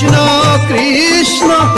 Krishna Krishna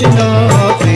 Krishna.